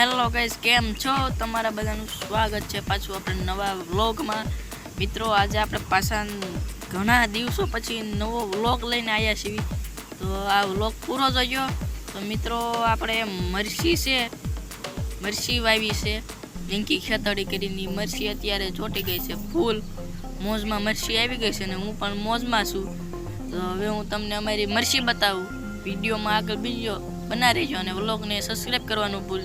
Hello guys કેમ છો? તમારા બધાનું સ્વાગત છે પાછું આપણે નવા વ્લોગમાં. મિત્રો, આજે આપણે પાછા ઘણા દિવસો પછી નવો વ્લોગ લઈને આવ્યા છીએ. તો આ વ્લોગ પૂરો જોયો તો મિત્રો, આપણે મરસી છે. મરસી વાવી છે. લિંકી ખેતડી કરીને મરસી અત્યારે ચોટી ગઈ છે ફૂલ. મોજમાં મરસી આવી ગઈ છે ને હું પણ મોજમાં છું. તો હવે હું તમને અમારી મરસી બતાવું. વિડીયોમાં આગળ બીજો બના રહેજો અને વ્લોગને સબસ્ક્રાઈબ કરવાનું ભૂલ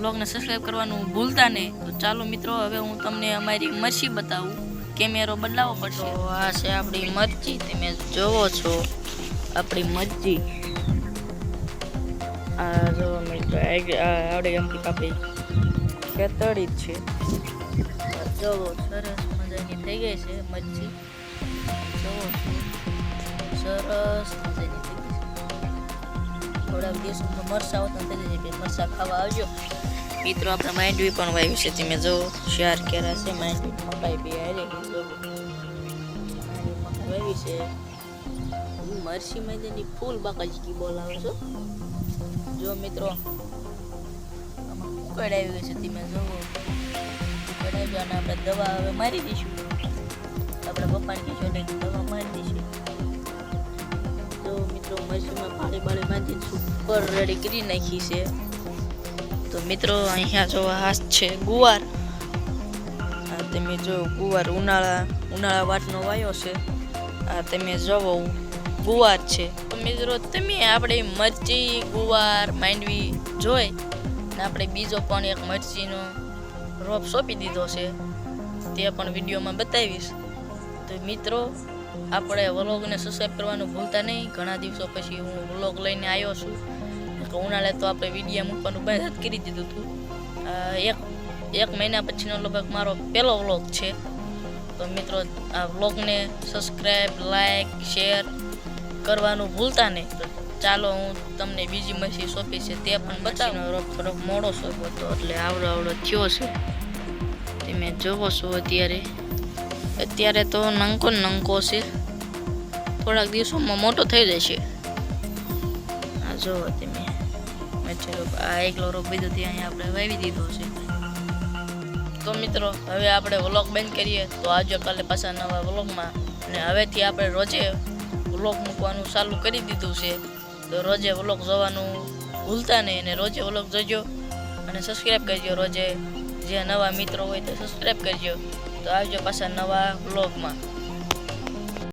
વ્લોગને સબસ્ક્રાઈબ કરવાનું ભૂલતા નહીં. તો ચાલો મિત્રો, હવે હું તમને અમારી મરચી બતાવું. કેમેરો બદલાવો પડશે. આ છે આપણી મરચી. તમે જોવો છો આપણી મરચી. આ જો આવડે એમ આપણી ખેતડી જ છે. જોવો, સરસ મજાની થઈ ગઈ છે મરચી. જોવો સરસ મજાની થઈ ગઈ તો મરસા આવતા થઈ જશે મરસા ખાવા આવજો. મિત્રો, આપણે માંડવી પણ વાવી છે. તમે જો ચાર કેરા છે, માંડવી મકાઈ બે હારે. વાવી છે. હું મરસી મહિનાની ફૂલ બાકાજી બોલાવે છું. જો, મિત્રો કુકડ આવી છે. તમે જોવો આવી અને આપણે દવા હવે મારી દઈશું. આપણે પપ્પાને કીધું દવા મારી દઈશું. મિત્રો મશીનમાં પાણી બાળી બાંધી સુપર રેડી કરી નાખી છે. તો મિત્રો, અહીંયા જો હાસ છે ગુવાર. આ તમે જો ગુવાર ઉનાળા ઉનાળા વાટનો વાયો છે. આ તમે જોવો, ગુવાર છે. તો મિત્રો, તમે આપણે મરચી, ગુવાર માંડવી જોઈ ને આપણે બીજો પણ એક મરચીનો રોપ સોંપી દીધો છે. તે પણ વિડીયોમાં બતાવીશ. તો મિત્રો આપણે વ્લોગને સબસ્ક્રાઈબ કરવાનું ભૂલતા નહીં. ઘણા દિવસો પછી હું વ્લોગ લઈને આવ્યો છું. ઉનાળે તો આપણે વિડીયા મૂકવાનું બંધ કરી દીધું હતું. એક એક મહિના પછીનો લગભગ મારો પહેલો વ્લોગ છે. તો મિત્રો, આ વ્લોગને સબસ્ક્રાઈબ લાઈક શેર કરવાનું ભૂલતા નહીં. તો ચાલો હું તમને બીજી મસી સોંપી છે તે પણ બચાવનો રોપ થોડોક મોડો સોંપ્યો હતો એટલે આવડો આવડો થયો છે. તમે જોવો છો અત્યારે. અત્યારે તો નંકો નંકો છે. થોડાક દિવસોમાં મોટો થઈ જશે. આ જો તમે. મચ્છર રોપ આ એકલો રોપ બીજો ત્યાં અહીંયા આપણે વાવી દીધો છે. તો મિત્રો, હવે આપણે વ્લોગ બંધ કરીએ. તો આજે કાલે પાછા નવા વ્લોગમાં. અને હવેથી આપણે રોજે વ્લોગ મૂકવાનું ચાલુ કરી દીધું છે. તો રોજે વ્લોગ જોવાનું ભૂલતા નહીં અને રોજે વ્લોગ જોજો. અને સબસ્ક્રાઈબ કરજો રોજે. જે નવા મિત્રો હોય તો સબસ્ક્રાઈબ કરજો. તો આવજો પાછા નવા વ્લોગમાં